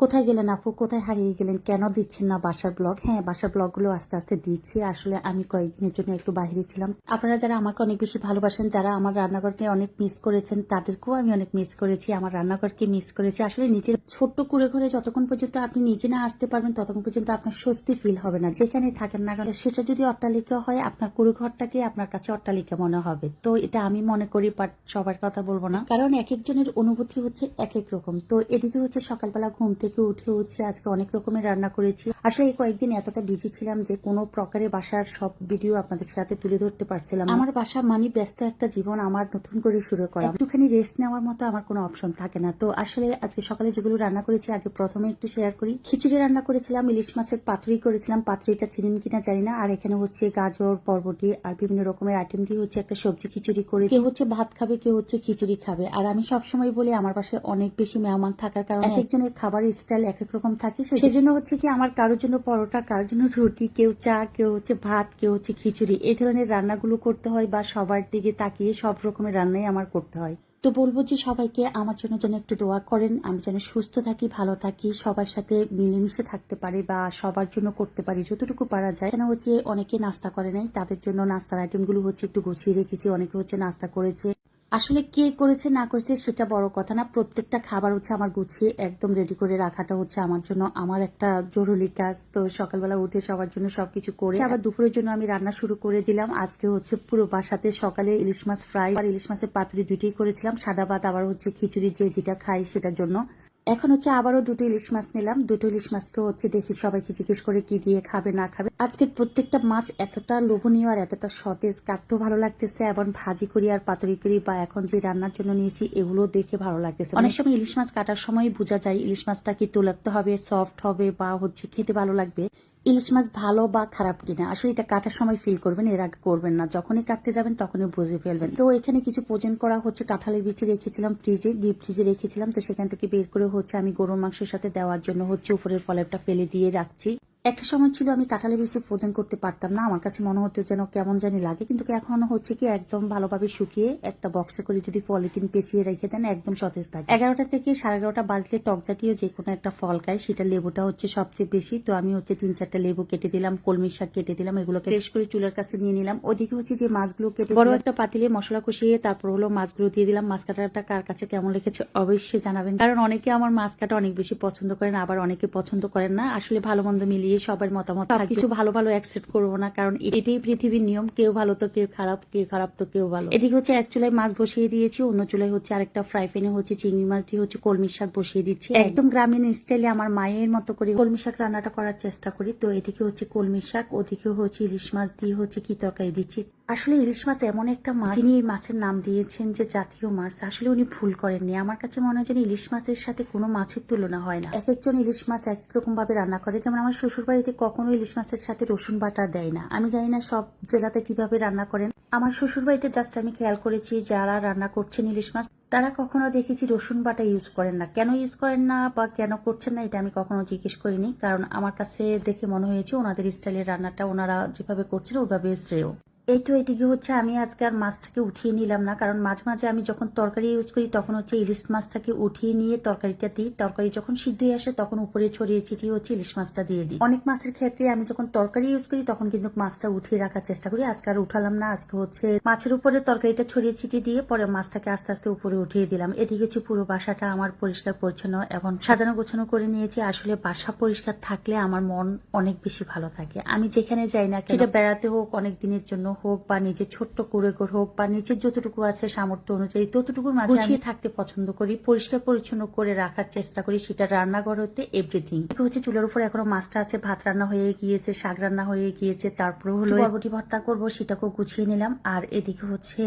কোথায় গেলেন আপু? কোথায় হারিয়ে গেলেন? কেন দিচ্ছেন না বাসার ব্লগ? হ্যাঁ বাসার ব্লগগুলো আস্তে আস্তে দিচ্ছি। আসলে আমি কয়েকদিনের জন্য একটু বাইরে ছিলাম। আপনারা যারা আমাকে অনেক বেশি ভালোবাসেন, যারা আমার রান্নাঘরকে অনেক মিস করেছেন, তাদেরকেও আমি অনেক মিস করেছি, আমার রান্নাঘরকে মিস করেছি। আসলে নিজের ছোট্ট কুড়ে ঘরে যতক্ষণ পর্যন্ত আপনি নিজে না আসতে পারবেন, ততক্ষণ পর্যন্ত আপনার স্বস্তি ফিল হবে না। যেখানে থাকেন না কেন, সেটা যদি অট্টালিকা হয়, আপনার কুড়ে ঘরটাকে আপনার কাছে অট্টালিকা মনে হবে। তো এটা আমি মনে করি বাট সবার কথা বলব না। কারণ এক একজনের অনুভূতি হচ্ছে এক এক রকম। তো এদিকে হচ্ছে সকালবেলা ঘুম থেকে উঠে হচ্ছে আজকে অনেক রকমের রান্না করেছি। আসলে এই কয়েকদিন এতটা বিজি ছিলাম যে কোনো প্রকারে বাসার সব ভিডিও আপনাদের সাথে তুলে ধরতে পারছিলাম আমার বাসা মানি ব্যস্ত একটা জীবন আমার নতুন করে শুরু করা। একটুখানি রেস্ট নেওয়ার মতো আমার কোনো অপশন থাকে না। তো আসলে আজকে সকালে যেগুলো রান্না করেছি আগে প্রথমে একটু শেয়ার করি। খিচুড়ি রান্না করেছিলাম ইলিশ মাছের পাতুরি করেছিলাম। পাতুরিটা চিনেন কিনা জানি না। আর এখানে হচ্ছে গাজর বরবটি আর বিভিন্ন রকমের আইটেম দিয়ে হচ্ছে একটা সবজি খিচুড়ি করে কেউ হচ্ছে ভাত খাবে কেউ হচ্ছে খিচুড়ি খাবে। আর আমি সবসময় বলি আমার পাশে অনেক বেশি মেহমান থাকার কারণে এক একজনের খাবারের স্টাইল এক এক রকম থাকে। সেজন্য হচ্ছে কি আমার কারোর জন্য পরোটা কারোর জন্য রুটি কেউ চা কেউ হচ্ছে ভাত কেউ হচ্ছে খিচুড়ি এই ধরনের রান্নাগুলো করতে হয় বা সবার দিকে তাকিয়ে সব রকমের রান্নাই আমার করতে হয়। তো বলব যে সবাইকে আমার জন্য যেন একটু দোয়া করেন আমি যেন সুস্থ থাকি ভালো থাকি সবার সাথে মিলেমিশে থাকতে পারি বা সবার জন্য করতে পারি যতটুকু পারা যায়। কেন হচ্ছে অনেকে নাস্তা করে নাই তাদের জন্য নাস্তার আইটেমগুলো হচ্ছে একটু গুছিয়ে রেখেছি অনেকে হচ্ছে নাস্তা করেছে। আসলে কে করেছে, না করেছে সেটা বড় কথা না। প্রত্যেকটা খাবার হচ্ছে আমার গুছিয়ে একদম রেডি করে রাখাটা হচ্ছে আমার জন্য আমার একটা জরুরি কাজ। তো সকালবেলা উঠে সবার জন্য সবকিছু করে আবার দুপুরের জন্য আমি রান্না শুরু করে দিলাম। আজকে হচ্ছে পুরো বাসাতে সকালে ইলিশ মাছ ফ্রাই আর ইলিশ মাছের পাতুরি দুটোই করেছিলাম। সাদা ভাত আবার হচ্ছে খিচুড়ি যে যেটা খাই সেটার জন্য। এখন হচ্ছে আবারও দুটো ইলিশ মাছ নিলাম। দুটো ইলিশ মাছকে হচ্ছে দেখি সবাইকে জিজ্ঞেস করে কি দিয়ে খাবে, না খাবে। আজকে প্রত্যেকটা মাছ এতটা লোভনীয় আর এতটা সতেজ কাটতেও ভালো লাগতেছে এবং ভাজি করি আর পাতুরি করি বা এখন যে রান্নার জন্য নিয়েছি, এগুলো দেখে ভালো লাগতেছে। অনেক সময় ইলিশ মাছ কাটার সময় বোঝা যায় ইলিশ মাছটা কি তোলাতে হবে সফট হবে বা হচ্ছে খেতে ভালো লাগবে। ইলিশ মাছ ভালো বা খারাপ কিনা? আসলে এটা কাটার সময় ফিল করবেন, এর আগে করবেন না। যখনই কাটতে যাবেন, তখনই বুঝে ফেলবেন। তো এখানে কিছু প্রোজন করা হচ্ছে, কাঁঠালের বিচে রেখেছিলাম ফ্রিজে ডিপ ফ্রিজে রেখেছিলাম। তো সেখান থেকে বের করে হচ্ছে আমি গরুর মাংসের সাথে দেওয়ার জন্য হচ্ছে উপরের ফলেরটা ফেলে দিয়ে রাখছি। একটা সময় ছিল আমি কাঁঠালের বিচি প্রোজন করতে পারতাম না। আমার কাছে মনে হতো যেন কেমন জানি লাগে, কিন্তু এখন হচ্ছে কি একদম ভালোভাবে শুকিয়ে একটা বক্সে করে যদি পলিথিন পেঁচিয়ে রেখে দেন, একদম সতেজ থাকে। এগারোটা থেকে সাড়ে এগারোটা বাজলে টক জাতীয় যে কোনো একটা ফল খাই, সেটা লেবুটা হচ্ছে সবচেয়ে বেশি। তো আমি হচ্ছে তিন চারটা লেবু কেটে দিলাম কলমি শাক কেটে দিলাম, এগুলোকে ফ্রেশ করে চুলার কাছে নিয়ে নিলাম। ওদিকে হচ্ছে যে মাছগুলো কেটে বড় একটা পাতিলে মশলা কষিয়ে তারপর হলো মাছগুলো দিয়ে দিলাম। মাছ কাটাটা কার কাছে কেমন লেগেছে অবশ্যই জানাবেন, কারণ অনেকে আমার মাছ কাটা অনেক বেশি পছন্দ করেন, আবার অনেকে পছন্দ করেন না। আসলে ভালো মন্দ মিলিয়ে সবার মতামত কিছু ভালো ভালো অ্যাকসেপ্ট করব না কারণ এটাই পৃথিবীর নিয়ম কেউ ভালো তো কেউ খারাপ কেউ খারাপ তো কেউ ভালো। এদিকে হচ্ছে এক চুলায় মাছ বসিয়ে দিয়েছি অন্য চুলায় হচ্ছে আরেকটা ফ্রাই প্যানে হচ্ছে চিংড়ি মাছ দিয়ে হচ্ছে কলমির শাক বসিয়ে দিচ্ছি। একদম। গ্রামীণ স্টাইলে আমার মায়ের মতো করে কলমি শাক রান্নাটা করার চেষ্টা করি। তো এদিকে হচ্ছে কলমি শাক ওদিকে হচ্ছে ইলিশ মাছ দিয়ে হচ্ছে কি তরকারি দিচ্ছি। আসলে ইলিশ মাছ এমন একটা মাছ। তিনি এই মাছের নাম দিয়েছেন যে জাতীয় মাছ। আসলে উনি ভুল করেননি। আমার কাছে মনে হয় যেন ইলিশ মাছের সাথে কোনো মাছের তুলনা হয় না। এক একজন ইলিশ মাছ এক এক রকম ভাবে রান্না করে। যেমন আমার শ্বশুর বাড়িতে কখনো ইলিশ মাছের সাথে রসুন বাটা দেয় না। আমি জানি না সব জেলাতে কীভাবে রান্না করেন। আমার শ্বশুর বাড়িতে জাস্ট আমি খেয়াল করেছি, যারা রান্না করছেন ইলিশ মাছ, তারা কখনো দেখেছি রসুন বাটা ইউজ করেন না। কেন ইউজ করেন না বা কেন করছেন না, এটা আমি কখনো জিজ্ঞেস করিনি। কারণ আমার কাছে দেখে মনে হয়েছে ওনাদের স্টাইলের রান্নাটা ওনারা যেভাবে করছেন, ওইভাবে শ্রেয়। এই তো এদিকে হচ্ছে আমি আজকে আর মাছটাকে উঠিয়ে নিলাম না কারণ মাঝে মাঝে আমি যখন তরকারি ইউজ করি তখন হচ্ছে ইলিশ মাছটাকে উঠিয়ে নিয়ে তরকারিটা দিই। তরকারি যখন সিদ্ধ হয়ে আসে তখন উপরে ছড়িয়ে ছিটিয়ে হচ্ছে ইলিশ মাছটা দিয়ে দিই। অনেক মাছের ক্ষেত্রে আমি যখন তরকারি ইউজ করি তখন কিন্তু মাছটা উঠিয়ে রাখার চেষ্টা করি। আজকে আর উঠালাম না আজকে হচ্ছে মাছের উপরে তরকারিটা ছড়িয়ে ছিটিয়ে দিয়ে পরে মাছটাকে আস্তে আস্তে উপরে উঠিয়ে দিলাম। এদিকে হচ্ছে পুরো বাসাটা আমার পরিষ্কার পরিচ্ছন্ন এবং সাজানো গোছানো করে নিয়েছি। আসলে বাসা পরিষ্কার থাকলে আমার মন অনেক বেশি ভালো থাকে। আমি যেখানে যাই না কেন বেড়াতে হোক অনেক দিনের জন্য হোক বা নিজের ছোট্ট করে করে হোক বা নিজের যতটুকু আছে সামর্থ্য অনুযায়ী ততটুকুর মাঝে গুছিয়ে থাকতে পছন্দ করি পরিষ্কার পরিচ্ছন্ন করে রাখার চেষ্টা করি সেটা রান্নাঘর হতে এভরিথিং হচ্ছে চুলার উপর এখনও মাছটা আছে ভাত রান্না হয়ে গিয়েছে শাক রান্না হয়ে গিয়েছে তারপরে হলো বরবটি ভর্তা করব সেটাকেও গুছিয়ে নিলাম। আর এদিকে হচ্ছে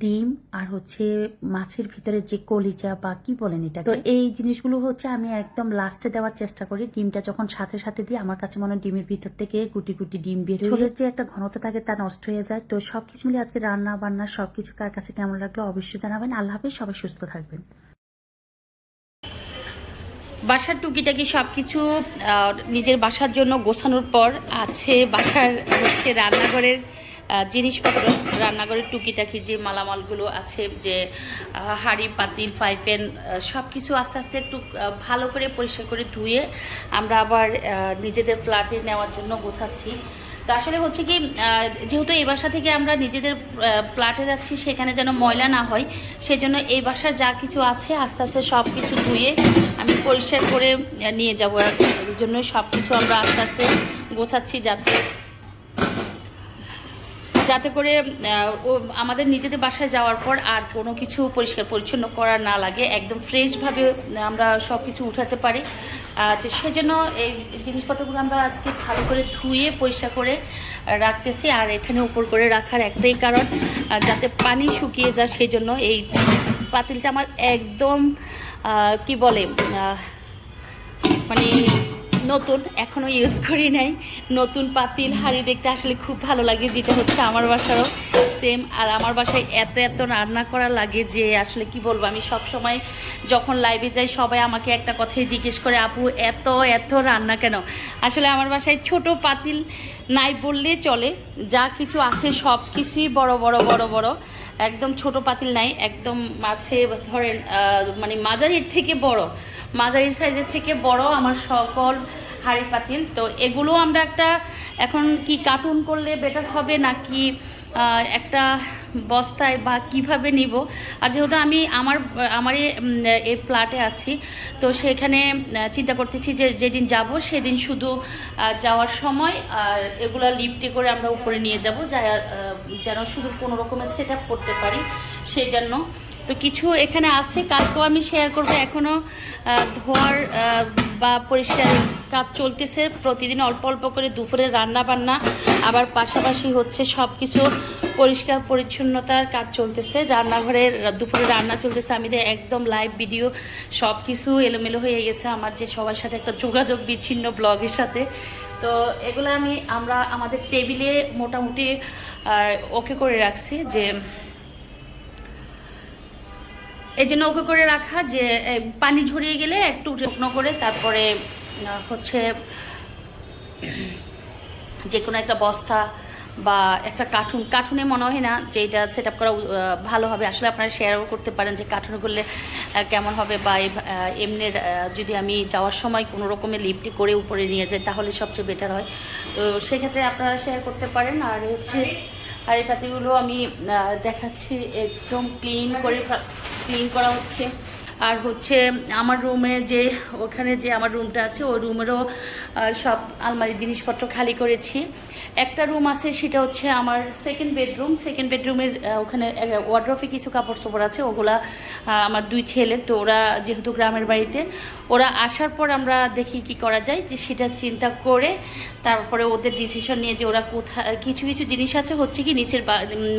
ডিম আর হচ্ছে মাছের ভিতরে যে কলিজা বা কি বলেন এটা তো এই জিনিসগুলো হচ্ছে আমি একদম লাস্টে দেওয়ার চেষ্টা করি। ডিমটা যখন সাথে সাথে দিই আমার কাছে মনে হয় ডিমের ভিতর থেকে গুটি গুটি ডিম বের হয়ে যে একটা ঘনতা থাকে তা নষ্ট হয়ে যায় তো সবকিছু মিলে আজকে রান্না বান্না সবকিছু কার কাছে কেমন লাগল অবশ্যই জানাবেন। আল্লাহ হাফেজ, সবাই সুস্থ থাকবেন। বাসার টুকিটাকি সব কিছু নিজের বাসার জন্য গোছানোর পর আছে বাসার হচ্ছে রান্নাঘরের জিনিসপত্র। রান্নাঘরের টুকিটাকি যে মালামালগুলো আছে, যে হাঁড়ি, পাতিল ফাইফেন সব কিছু আস্তে আস্তে একটু ভালো করে পরিষ্কার করে ধুয়ে আমরা আবার নিজেদের ফ্ল্যাটে নেওয়ার জন্য গোছাচ্ছি। তো আসলে হচ্ছে কি যেহেতু এই বাসা থেকে আমরা নিজেদের ফ্ল্যাটে যাচ্ছি, সেখানে যেন ময়লা না হয়, সেজন্য এই বাসার যা কিছু আছে, আস্তে আস্তে সব কিছু ধুয়ে আমি পরিষ্কার করে নিয়ে যাব। এর জন্য সব কিছু আমরা আস্তে আস্তে গোছাচ্ছি যাতে যাতে করে আমাদের নিজেদের বাসায় যাওয়ার পর আর কোনো কিছু পরিষ্কার পরিচ্ছন্ন করা না লাগে। একদম ফ্রেশভাবে আমরা সব কিছু উঠাতে পারি। তো সেজন্য এই জিনিসপত্রগুলো আমরা আজকে ভালো করে ধুয়ে, পরিষ্কার করে রাখতেছি। আর এখানে উপর করে রাখার একটাই কারণ যাতে পানি শুকিয়ে যায় সেই জন্য এই পাতিলটা আমার একদম কি বলে মানে নতুন, এখনও ইউজ করি নাই। নতুন পাতিল, হাঁড়ি দেখতে আসলে খুব ভালো লাগে, যেটা হচ্ছে আমার বাসারও সেম আর আমার বাসায় এত এত রান্না করা লাগে যে আসলে কি বলব, আমি সব সময় যখন লাইভে যাই, সবাই আমাকে একটা কথাই জিজ্ঞেস করে, আপু, এত এত রান্না কেন? আসলে আমার বাসায় ছোট পাতিল নাই বললে চলে। যা কিছু আছে সব কিছুই বড় বড় বড় বড়। একদম ছোট পাতিল নাই, একদম মাছে ধরেন মানে মাঝারির থেকে বড়। মাঝারি সাইজের থেকে বড় আমার সকল হাঁড়ি পাতিল। তো এগুলো আমরা একটা এখন কি কার্টুন করলে বেটার হবে নাকি একটা বস্তায় বা কীভাবে নিব? আর যেহেতু আমি আমার আমার এই, ফ্ল্যাটে আছি তো সেখানে চিন্তা করতেছি যে যেদিন যাব সেদিন শুধু যাওয়ার সময় আর এগুলো লিফটে করে আমরা উপরে নিয়ে যাব যা যেন শুধু কোনো রকমের সেট করতে পারি সেই জন্য। তো কিছু এখানে আছে কালকেও আমি শেয়ার করব এখনও ধোয়ার বা পরিষ্কারের কাজ চলতেছে। প্রতিদিন অল্প অল্প করে দুপুরে রান্না বান্না আবার পাশাপাশি হচ্ছে সব কিছু পরিষ্কার পরিচ্ছন্নতার কাজ চলতেছে। রান্নাঘরের দুপুরে রান্না চলতেছে। আমি একদম লাইভ ভিডিও সব কিছু এলোমেলো হয়ে গেছে আমার যে সবার সাথে একটা যোগাযোগ বিচ্ছিন্ন ব্লগের সাথে। তো এগুলো আমি আমরা আমাদের টেবিলে মোটামুটি ওকে করে রাখছি যে এই জন্য ওকে করে রাখা যে পানি ঝরিয়ে গেলে একটু শুকনো করে তারপরে হচ্ছে যে কোনো একটা বস্তা বা একটা কার্টুন। কার্টুনে মনে হয় না যে এটা সেট আপ করা ভালো হবে। আসলে আপনারা শেয়ারও করতে পারেন যে কার্টুনে করলে কেমন হবে বা আহ, যদি আমি যাওয়ার সময় কোনো রকমের লিফটি করে উপরে নিয়ে যাই তাহলে সবচেয়ে বেটার হয়। তো সেক্ষেত্রে আপনারা শেয়ার করতে পারেন। আর হচ্ছে আর এই পাতিগুলো আমি দেখাচ্ছি একদম ক্লিন করে ক্লিন করা হচ্ছে। আর হচ্ছে আমার রুমে যে, ওখানে যে আমার রুমটা আছে, ওই রুমেরও সব আলমারির জিনিসপত্র খালি করেছি। একটা রুম আছে, সেটা হচ্ছে আমার সেকেন্ড বেডরুম সেকেন্ড বেডরুমের ওখানে ওয়ার্ড্রফে কিছু কাপড় চোপড় আছে, ওগুলা আমার দুই ছেলে তো ওরা যেহেতু গ্রামের বাড়িতে, ওরা আসার পর আমরা দেখি কি করা যায়, যে সেটা চিন্তা করে তারপরে ওদের ডিসিশন নিয়ে যে ওরা কোথায় কিছু কিছু জিনিস আছে, হচ্ছে কি নিচের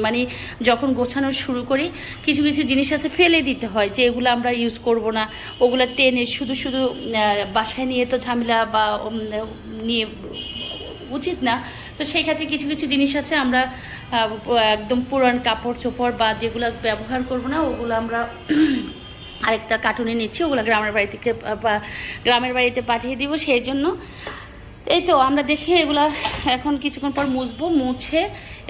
মানে যখন গোছানো শুরু করি, কিছু কিছু জিনিস আছে ফেলে দিতে হয়, যে এগুলো আমরা ইউজ করব না। ওগুলো টেনে শুধু শুধু বাসায় নিয়ে তো ঝামেলা বা নিয়ে উচিত না। তো সেই ক্ষেত্রে কিছু কিছু জিনিস আছে, আমরা একদম পুরান কাপড় চোপড় বা যেগুলো ব্যবহার করব না, ওগুলো আমরা আরেকটা কার্টুনে নিচ্ছি, ওগুলো গ্রামের বাড়ি থেকে গ্রামের বাড়িতে পাঠিয়ে দিব, সেই জন্য এই তো, আমরা দেখি এগুলা এখন কিছুক্ষণ পর মুছবো, মুছে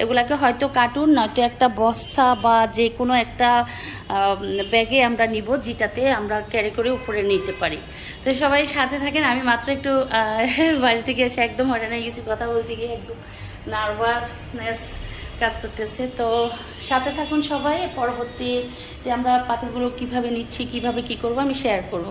এগুলাকে হয়তো কার্টুন, নয়তো একটা বস্তা বা যে কোনো একটা ব্যাগে আমরা নিব, যেটাতে আমরা ক্যারি করে উপরে নিতে পারি। তো সবাই সাথে থাকেন, আমি মাত্র একটু বাড়ি থেকে এসে একদম হয়ে গেছি, কথা বলতে গিয়ে একদম নার্ভাসনেস কাজ করতেছে। তো সাথে থাকুন সবাই, পরবর্তীতে আমরা পাথরগুলো কীভাবে নিচ্ছি, কীভাবে কি করব, আমি শেয়ার করব।